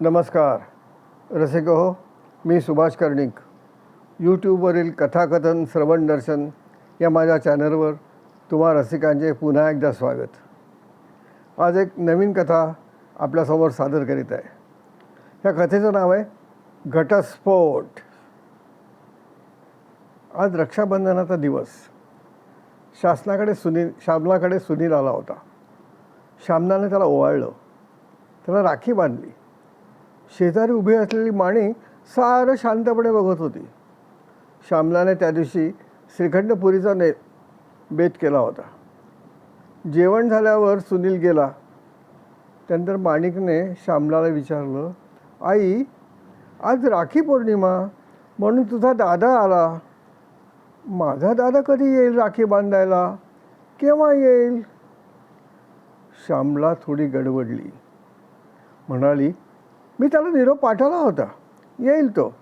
नमस्कार. रसिक हो मी सुभाष कर्णिक. यूट्यूबवरील कथाकथन श्रवण दर्शन या माझ्या चॅनलवर तुम्हा रसिकांचे पुन्हा एकदा स्वागत. आज एक नवीन कथा आपल्यासमोर सादर करीत आहे. ह्या कथेचं नाव आहे घटस्फोट. आज रक्षाबंधनाचा दिवस. शासनाकडे सुनील श्यामलाकडे सुनील आला होता. श्यामनाने त्याला ओवाळलं. त्याला राखी बांधली. शेजारी उभी असलेली माणी सारं शांतपणे बघत होती. श्यामलाने त्या दिवशी श्रीखंडपुरीचा ने बेत केला होता. जेवण झाल्यावर सुनील गेला. त्यानंतर माणिकने श्यामलाला विचारलं आई आज राखी पौर्णिमा म्हणून तुझा दादा आला. माझा दादा कधी येईल राखी बांधायला? केव्हा येईल? श्यामला थोडी गडबडली. म्हणाली मी त्याला निरोप पाठवला होता. येईल तो.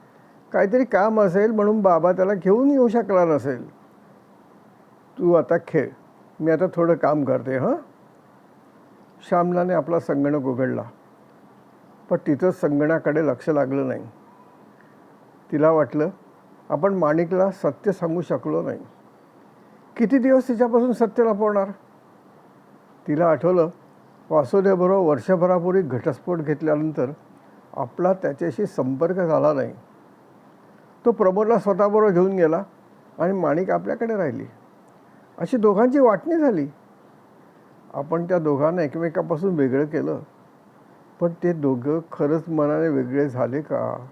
काहीतरी काम असेल म्हणून बाबा त्याला घेऊन येऊ शकला नसेल. तू आता खेळ. मी आता थोडं काम करते हां? श्यामलाने आपला संगणक उघडला. पण तिथं संगणाकडे लक्ष लागलं नाही. तिला वाटलं आपण माणिकला सत्य सांगू शकलो नाही. किती दिवस तिच्यापासून सत्य लपवणार? तिला आठवलं वासुदेवबरोबर वर्षभरापूर्वी घटस्फोट घेतल्यानंतर आपला त्याच्याशी संपर्क झाला नाही. तो प्रमोदला स्वतःबरोबर घेऊन गेला आणि माणिक आपल्याकडे राहिली. अशी दोघांची वाटणी झाली. आपण त्या दोघांना एकमेकापासून वेगळं केलं. पण ते दोघं खरंच मनाने वेगळे झाले का?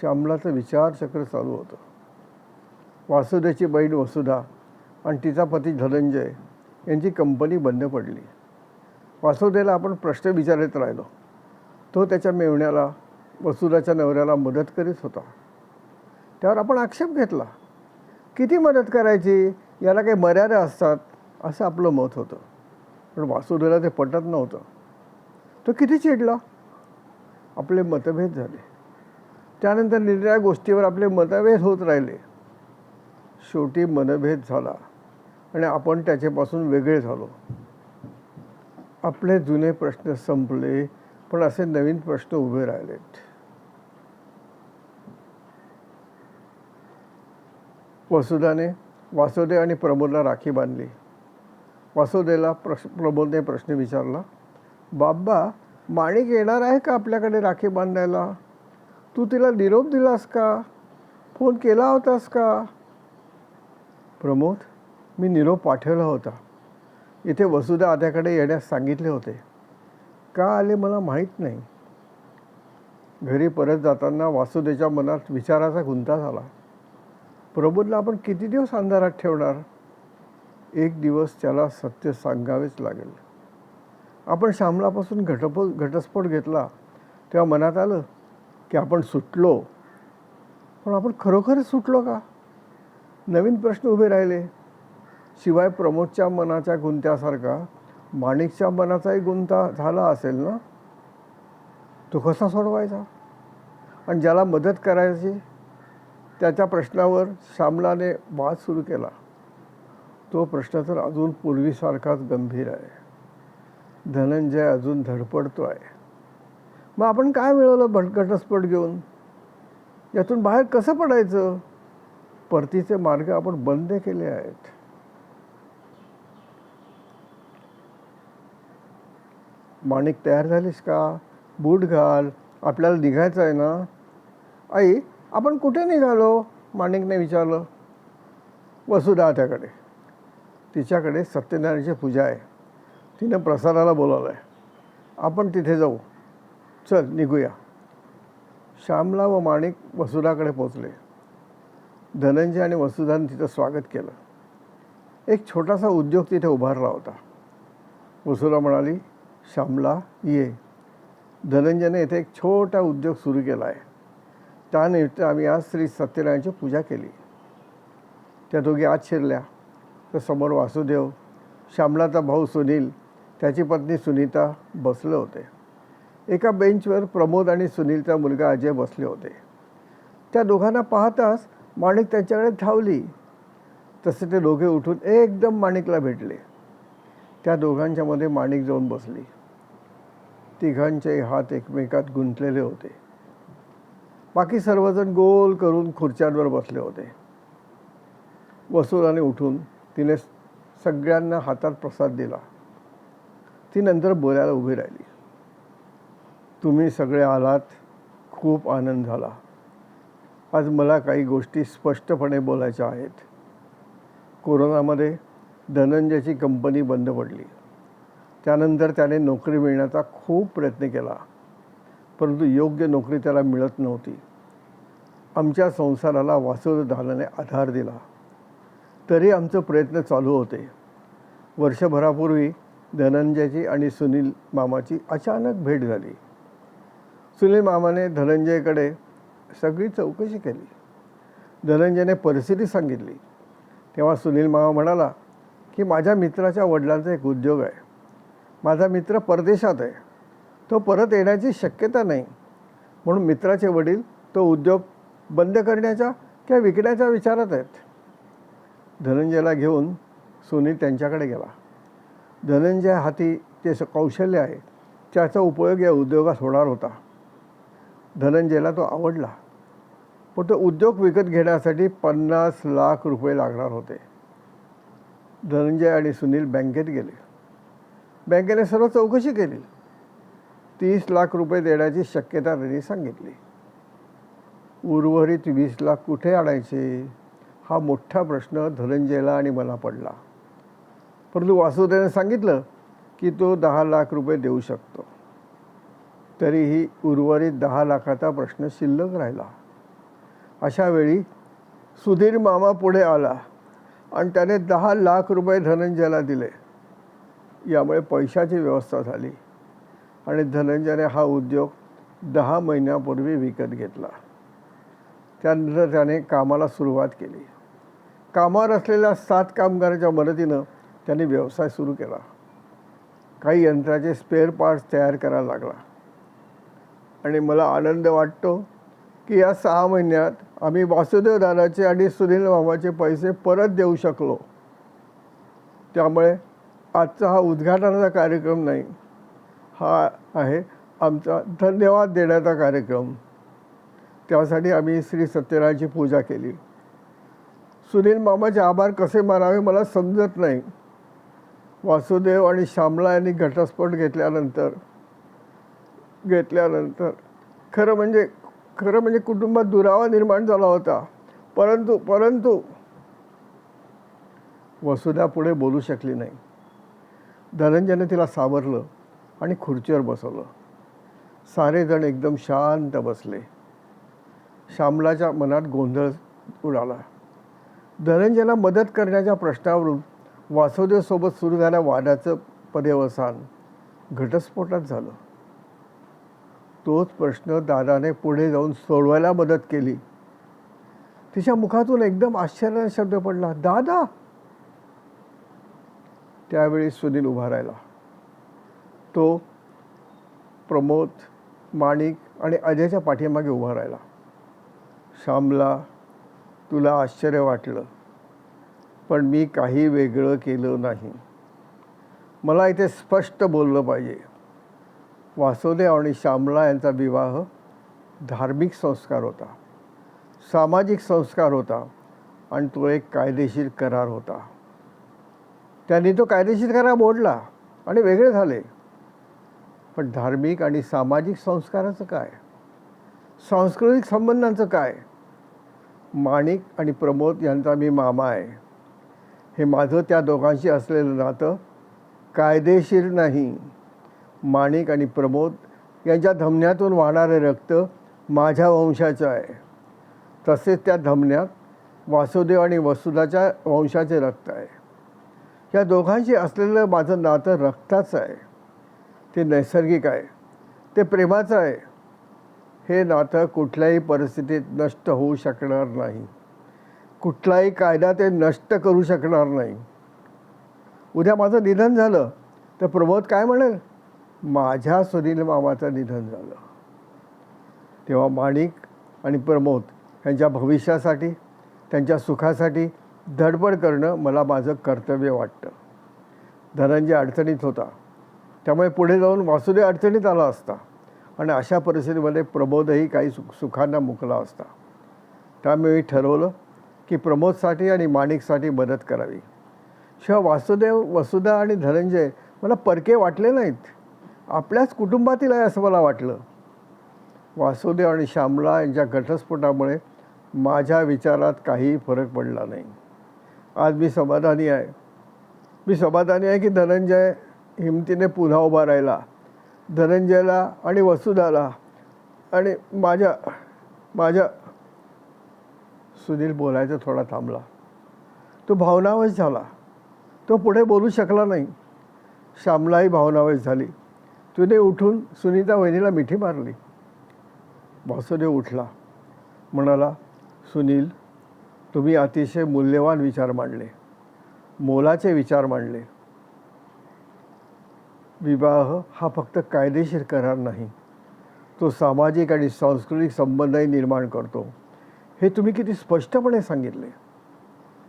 श्यामलाचं विचारचक्र चालू होतं. वासुदेवची बहीण वसुधा आणि तिचा पती धनंजय यांची कंपनी बंद पडली. वासुदेला आपण प्रश्न विचारत राहिलो. तो त्याच्या मेवण्याला वसुलाच्या नवऱ्याला मदत करीत होता. त्यावर आपण आक्षेप घेतला. किती मदत करायची? याला काही मर्यादा असतात असं आपलं मत होतं. पण वासुदेवला ते पटत नव्हतं. तो किती चिडला? आपले मतभेद झाले. त्यानंतर निरनिराळ्या गोष्टीवर आपले मतभेद होत राहिले. शेवटी मनभेद झाला आणि आपण त्याच्यापासून वेगळे झालो. आपले जुने प्रश्न संपले. पण असे नवीन प्रश्न उभे राहिलेत. वसुधाने वासुदेव आणि प्रमोदला राखी बांधली. वासुदेवला प्रश प्रमोदने प्रश्न विचारला बाबा माणिक येणार आहे का आपल्याकडे राखी बांधायला? तू तिला निरोप दिलास का? फोन केला होतास का? प्रमोद मी निरोप पाठवला होता. इथे वसुधा आत्याकडे येण्यास सांगितले होते. का आले मला माहीत नाही. घरी परत जाताना वासुदेच्या मनात विचाराचा गुंता झाला. प्रबोधला आपण किती दिवस अंधारात ठेवणार? एक दिवस त्याला सत्य सांगावेच लागेल. आपण श्यामलापासून घटपो घटस्फोट घेतला. तेव्हा मनात आलं की आपण सुटलो. पण आपण खरोखरच सुटलो का? नवीन प्रश्न उभे राहिले. शिवाय प्रमोदच्या मनाच्या गुंत्यासारखा माणिकच्या मनाचाही गुंता झाला असेल ना? तो कसा सोडवायचा? आणि ज्याला मदत करायची त्याच्या प्रश्नावर श्यामलाने वाद सुरू केला. तो प्रश्न तर अजून पूर्वीसारखाच गंभीर आहे. धनंजय अजून धडपडतो आहे मग आपण काय मिळवलं भट घटस्फोट घेऊन? यातून बाहेर कसं पडायचं? परतीचे मार्ग आपण बंद केले आहेत. माणिक तयार झालीस का? बूट घाल. आपल्याला निघायचं आहे ना? आई आपण कुठे निघालो? माणिकने विचारलं. वसुधा त्याकडे तिच्याकडे सत्यनारायणची पूजा आहे. तिनं प्रसादाला बोलावलं आहे आपण तिथे जाऊ. चल निघूया. श्यामला व माणिक वसुधाकडे पोचले धनंजय आणि वसुधाने तिचं स्वागत केलं. एक छोटासा उद्योग तिथे उभारला होता. वसुधा म्हणाली श्यामला ये. धनंजयने येथे एक छोटा उद्योग सुरू केला आहे. त्यानिमित्त आम्ही आज श्री सत्यनारायणची पूजा केली. त्या दोघी आत शिरल्या. तर समोर वासुदेव श्यामलाचा भाऊ सुनील त्याची पत्नी सुनीता बसले होते. एका बेंचवर प्रमोद आणि सुनीलचा मुलगा अजय बसले होते. त्या दोघांना पाहताच माणिक त्यांच्याकडे धावली. तसे ते दोघे उठून एकदम माणिकला भेटले. त्या दोघांच्यामध्ये माणिक जाऊन बसली. तिघांचे हात एकमेकात गुंतलेले होते. बाकी सर्वजण गोल करून खुर्च्यांवर बसले होते. वसुलाने उठून तिने सगळ्यांना हातात प्रसाद दिला. ती नंतर बोलायला उभी राहिली. तुम्ही सगळे आलात खूप आनंद झाला. आज मला काही गोष्टी स्पष्टपणे बोलायच्या आहेत. कोरोनामध्ये धनंजयची कंपनी बंद पडली. त्यानंतर त्याने नोकरी मिळण्याचा खूप प्रयत्न केला. परंतु योग्य नोकरी त्याला मिळत नव्हती. आमच्या संसाराला वासुदेवाने आधार दिला. तरी आमचं प्रयत्न चालू होते. वर्षभरापूर्वी धनंजयची आणि सुनील मामाची अचानक भेट झाली. सुनील मामाने धनंजयकडे सगळी चौकशी केली. धनंजयने परिस्थिती सांगितली. तेव्हा सुनील मामा म्हणाला की माझ्या मित्राच्या वडिलांचा एक उद्योग आहे. माझा मित्र परदेशात आहे. तो परत येण्याची शक्यता नाही. म्हणून मित्राचे वडील तो उद्योग बंद करण्याच्या किंवा विकण्याच्या विचारात आहेत. धनंजयला घेऊन सुनील त्यांच्याकडे गेला. धनंजय हाती ते स- कौशल्य आहे. त्याचा उपयोग या उद्योगात होणार होता. धनंजयला तो आवडला. पण तो उद्योग विकत घेण्यासाठी पन्नास लाख रुपये लागणार होते. धनंजय आणि सुनील बँकेत गेले. बँकेने सर्व चौकशी केली. तीस लाख रुपये देण्याची शक्यता त्यांनी सांगितली. उर्वरित वीस लाख कुठे आणायचे? हा मोठा प्रश्न धनंजयला आणि मला पडला. परंतु वासुदेवने सांगितलं की तो दहा लाख रुपये देऊ शकतो. तरीही उर्वरित दहा लाखाचा प्रश्न शिल्लक राहिला. अशा वेळी सुधीर मामा पुढे आला आणि त्याने दहा लाख रुपये धनंजयला दिले. यामुळे पैशाची व्यवस्था झाली आणि धनंजयने हा उद्योग दहा महिन्यापूर्वी विकत घेतला. त्यानंतर त्याने कामाला सुरुवात केली. कामावर असलेल्या सात कामगारांच्या मदतीनं त्यांनी व्यवसाय सुरू केला. काही यंत्राचे स्पेअर पार्ट्स तयार करायला लागला. आणि मला आनंद वाटतो की या सहा महिन्यात आम्ही वासुदेव दादाचे आणि सुनील मामाचे पैसे परत देऊ शकलो. त्यामुळे आजचा हा उद्घाटनाचा कार्यक्रम नाही. हा आहे आमचा धन्यवाद देण्याचा कार्यक्रम. त्यासाठी आम्ही श्री सत्यनारायणची पूजा केली. सुनील मामाचे आभार कसे मानावे मला समजत नाही. वासुदेव आणि श्यामला यांनी घटस्फोट घेतल्यानंतर घेतल्यानंतर खरं म्हणजे खरं म्हणजे कुटुंबात दुरावा निर्माण झाला होता. परंतु परंतु वसुधा पुढे बोलू शकली नाही. धनंजयने तिला सावरलं आणि खुर्चीवर बसवलं. सारेजण एकदम शांत बसले. श्यामलाच्या मनात गोंधळ उडाला. धनंजयला मदत करण्याच्या प्रश्नावरून वासुदेवसोबत सुरू झाल्या वादाचं पर्यवसान घटस्फोटात झालं. तोच प्रश्न दादाने पुढे जाऊन सोडवायला मदत केली. तिच्या मुखातून एकदम आश्चर्याचा शब्द पडला दादा त्यावेळी सुनील उभा राहिला. तो प्रमोद माणिक आणि अजयच्या पाठीमागे उभा राहिला. श्यामला तुला आश्चर्य वाटलं पण मी काही वेगळं केलं नाही. मला इथे स्पष्ट बोललं पाहिजे. वासुदेव आणि श्यामला यांचा विवाह धार्मिक संस्कार होता सामाजिक संस्कार होता आणि तो एक कायदेशीर करार होता. त्यांनी तो कायदेशीर करा मोडला आणि वेगळे झाले. पण धार्मिक आणि सामाजिक संस्काराचं काय? सांस्कृतिक संबंधांचं काय? माणिक आणि प्रमोद यांचा मी मामा आहे. हे माझं त्या दोघांशी असलेलं नातं कायदेशीर नाही. माणिक आणि प्रमोद यांच्या धमन्यातून वाहणारे रक्त माझ्या वंशाचं आहे. तसेच त्या धमन्यात वासुदेव आणि वसुधाच्या वंशाचे रक्त आहे. या दोघांशी असलेलं माझं नातं रक्ताचं आहे. ते नैसर्गिक आहे. ते प्रेमाचं आहे. हे नातं कुठल्याही परिस्थितीत नष्ट होऊ शकणार नाही. कुठलाही कायदा ते नष्ट करू शकणार नाही. उद्या माझं निधन झालं तर प्रमोद काय म्हणेल? माझ्या सुनील मामाचं निधन झालं. तेव्हा माणिक आणि प्रमोद यांच्या भविष्यासाठी त्यांच्या सुखासाठी धडपड करणं मला माझं कर्तव्य वाटतं. धनंजय अडचणीत होता. त्यामुळे पुढे जाऊन वासुदेव अडचणीत आला असता आणि अशा परिस्थितीमध्ये प्रमोदही काही सुख सुखांना मुकला असता. त्यामुळे मी ठरवलं की प्रमोदसाठी आणि माणिकसाठी मदत करावी. शिवाय वासुदेव वसुधा आणि धनंजय मला परके वाटले नाहीत. आपल्याच कुटुंबातील आहे असं मला वाटलं. वासुदेव आणि श्यामला यांच्या घटस्फोटामुळे माझ्या विचारात काहीही फरक पडला नाही. आज मी समाधानी आहे. मी समाधानी आहे की धनंजय हिमतीने पुन्हा उभा राहिला. धनंजयला आणि वसुधाला आणि माझ्या माझ्या सुनील बोलायचा थोडा थांबला. तो भावनावश झाला. तो पुढे बोलू शकला नाही. श्यामलाही भावनावश झाली. तुने उठून सुनीता वहिनीला मिठी मारली. वासुदेव उठला. म्हणाला सुनील तुम्ही अतिशय मूल्यवान विचार मांडले. मोलाचे विचार मांडले. विवाह हा फक्त कायदेशीर करार नाही. तो सामाजिक आणि सांस्कृतिक संबंधही निर्माण करतो. हे तुम्ही किती स्पष्टपणे सांगितले.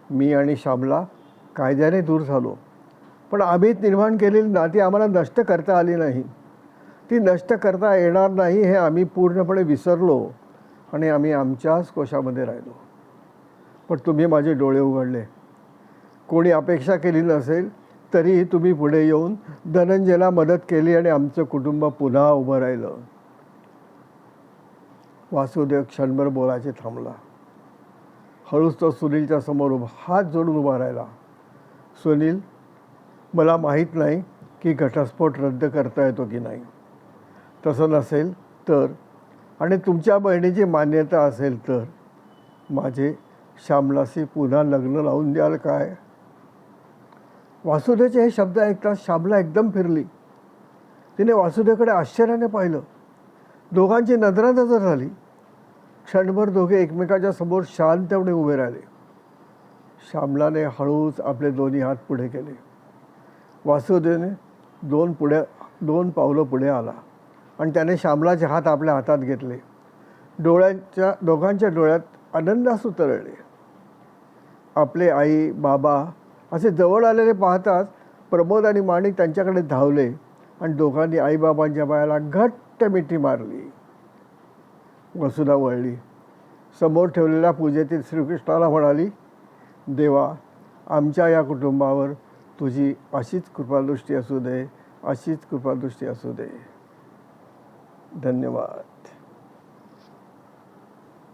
मी आणि श्यामला कायद्याने दूर झालो. पण आम्ही निर्माण केलेली नाती आम्हाला नष्ट करता आली नाही. ती नष्ट करता येणार नाही हे आम्ही पूर्णपणे विसरलो आणि आम्ही आमच्याच कोशामध्ये राहिलो. पण तुम्ही माझे डोळे उघडले. कोणी अपेक्षा केली नसेल तरीही तुम्ही पुढे येऊन धनंजयला मदत केली आणि आमचं कुटुंब पुन्हा उभं राहिलं. वासुदेव क्षणभर बोलायचे थांबला. हळूच तो सुनीलच्या समोर उभा हात जोडून उभा राहिला. सुनील मला माहीत नाही की घटस्फोट रद्द करता येतो की नाही. तसं नसेल तर आणि तुमच्या बहिणीची मान्यता असेल तर माझे श्यामलाशी पुन्हा लग्न लावून द्याल काय? वासुदेवचे हे शब्द ऐकताच श्यामला एकदम फिरली. तिने वासुदेवकडे आश्चर्याने पाहिलं. दोघांची नजरानजर झाली. क्षणभर दोघे एकमेकाच्या समोर शांतपणे उभे राहिले. श्यामलाने हळूच आपले दोन्ही हात पुढे केले. वासुदेवने दोन पुढे दोन पावलं पुढे आला आणि त्याने श्यामलाचे हात आपल्या हातात घेतले. डोळ्यांच्या दोघांच्या डोळ्यात आनंदास उतरले. आपले आई बाबा असे जवळ आलेले पाहताच प्रमोद आणि माणिक त्यांच्याकडे धावले आणि दोघांनी आईबाबांच्या पायाला घट्ट मिठी मारली. वसुधा वळली. समोर ठेवलेल्या पूजेतील श्रीकृष्णाला म्हणाली देवा आमच्या या कुटुंबावर तुझी अशीच कृपादृष्टी असू दे अशीच कृपादृष्टी असू दे. धन्यवाद.